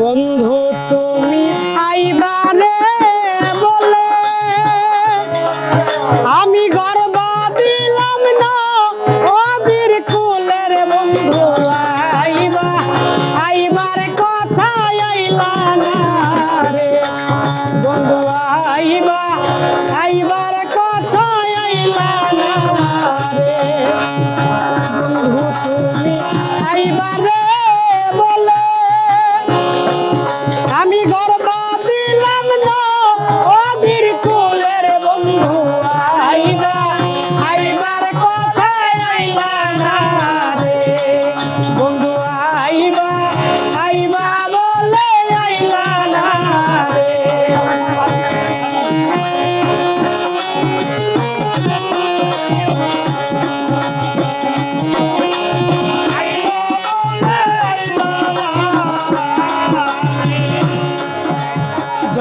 বন্ধু তুমি আইবানে বলে আমি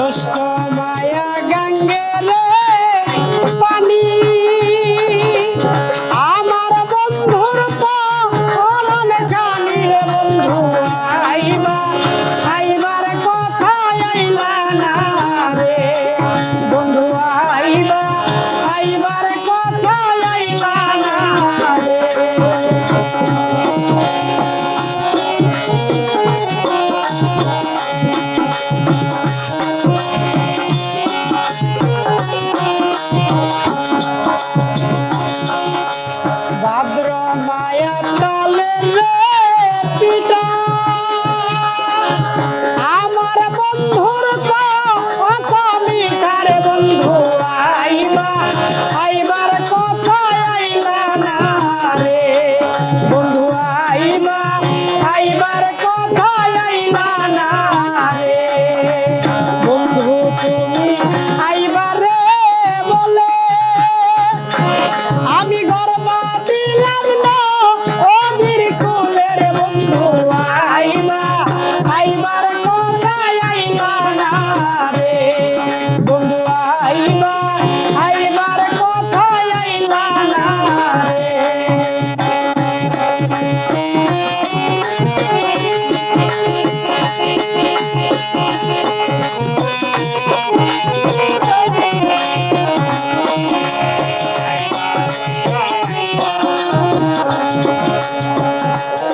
শুষ্ক মায়া গঙ্গে পানি। আমার বন্ধুর পরন জানি রে বন্ধু আইবা আইবার কথা আইলা না।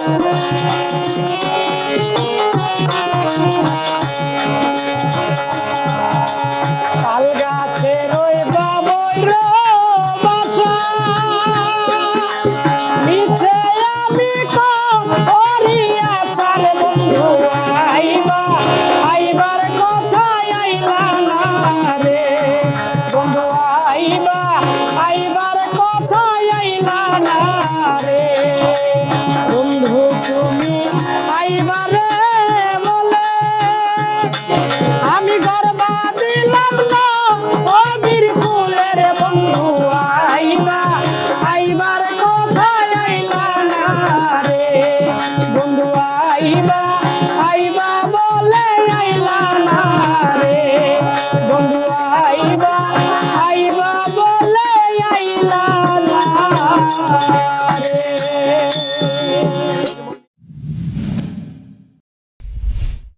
Música Fatima.